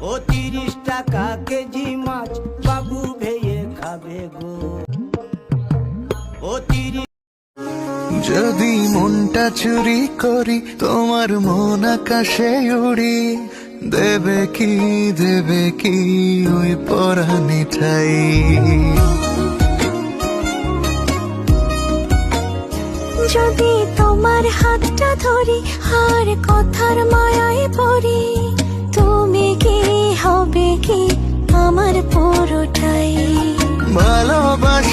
ও তিরিশ টাকা কেজি মাছ বাবু ভেয়ে খাবে গো। ও তিরিশ যদি মনটা চুরি করি তোমার মন আকাশে উড়ি। দেবে কি দেবে কি ওই পরানি ঠাই যদি তোমার হাতটা ধরি আর কথার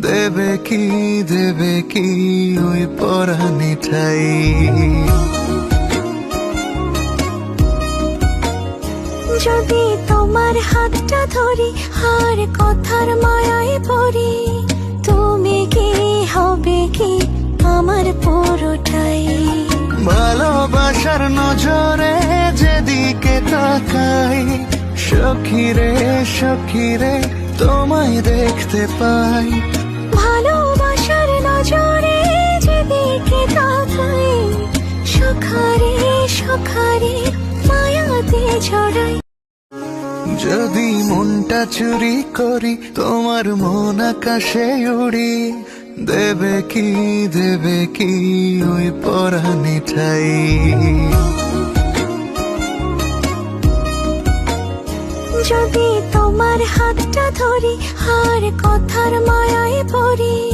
দেবে কি দেবে কি ওই পরানি ঠাই যদি তোমার হাতটা ধরি আর কথার মায়ায় পড়ি তুমি কি হবে কি আমার পুরোটাই? ভালোবাসার নজরে যেদিকে তাকাই সখিরে সখিরে তোমায় দেখতে পাই। যেদিকে সখারে সখারে মায়াতে ছড়াই যদি মনটা চুরি করি তোমার মন আকাশে উড়ি। দেবে কি দেবে কি ওই পরানি ঠাই যদি তোমার হাতটা ধরি আর কথার মায়ায় পড়ি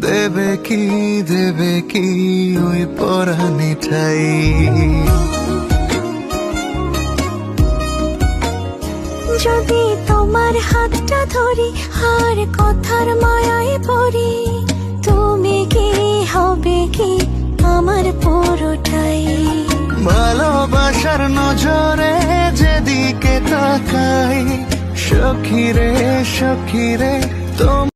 দেবে কি দেবে কি ওই পরানি ঠাই যদি তোমার হাতটা ধরি আর কথার মায়ায় পড়ি তুমি কি হবে কি আমার পুরোটাই? ভালোবাসার নজরে যেদিকে তাকাই সখিরে সখিরে তোম